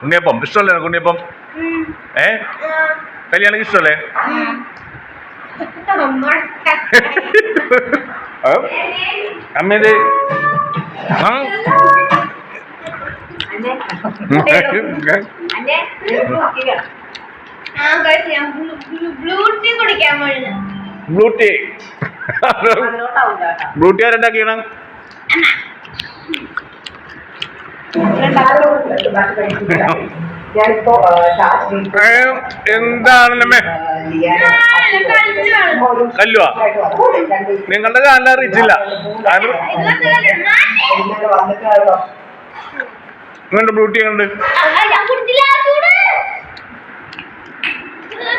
ഉണ്ണിയപ്പം. ഇഷ്ടമല്ലേ നിനക്ക് ഉണ്ണിയപ്പം? ഏ? കല്യാണിക്ക് ഇഷ്ടമല്ലേ? അമ്മേത്? ആ? Blue tea. കുടിക്കാൻ പോയിരുന്നു ബ്ലൂ ടീ ബ്ലൂ ടീ ആരുണ്ടാക്കിയാണ് എന്താണല്ലേ കല്ലുവാ? നിങ്ങളുടെ ചാനൽ അറിയിച്ചില്ല നിങ്ങളുടെ ബ്യൂട്ടി ടീ ഉണ്ട് ഞാൻ കുടിച്ചില്ല. ചൂട്.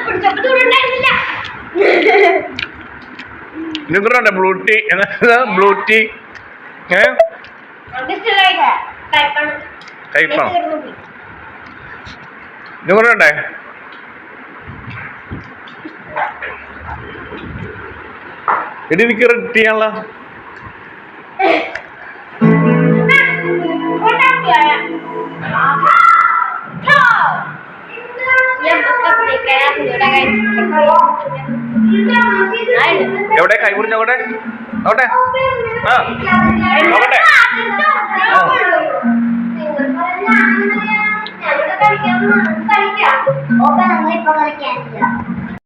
കുടിച്ചപ്പോ ചൂടുണ്ടായിരുന്നില്ല. നിങ്ങളുടെ ബ്ലൂട്ടി ബ്ലൂട്ടി ബ്ലൂ ടീ ഏ? കയ്പാണോ നിങ്ങളുടെ എടി എനിക്ക് റെഡ് ചെയ്യാനുള്ള എവിടെ? കൈ മുറിഞ്ഞ അവിടെ അവിടെ ആ. നോക്കട്ടെ ആ. കളിക്കാം. കളിക്കാം ഇപ്പൊ കളിക്കാനില്ല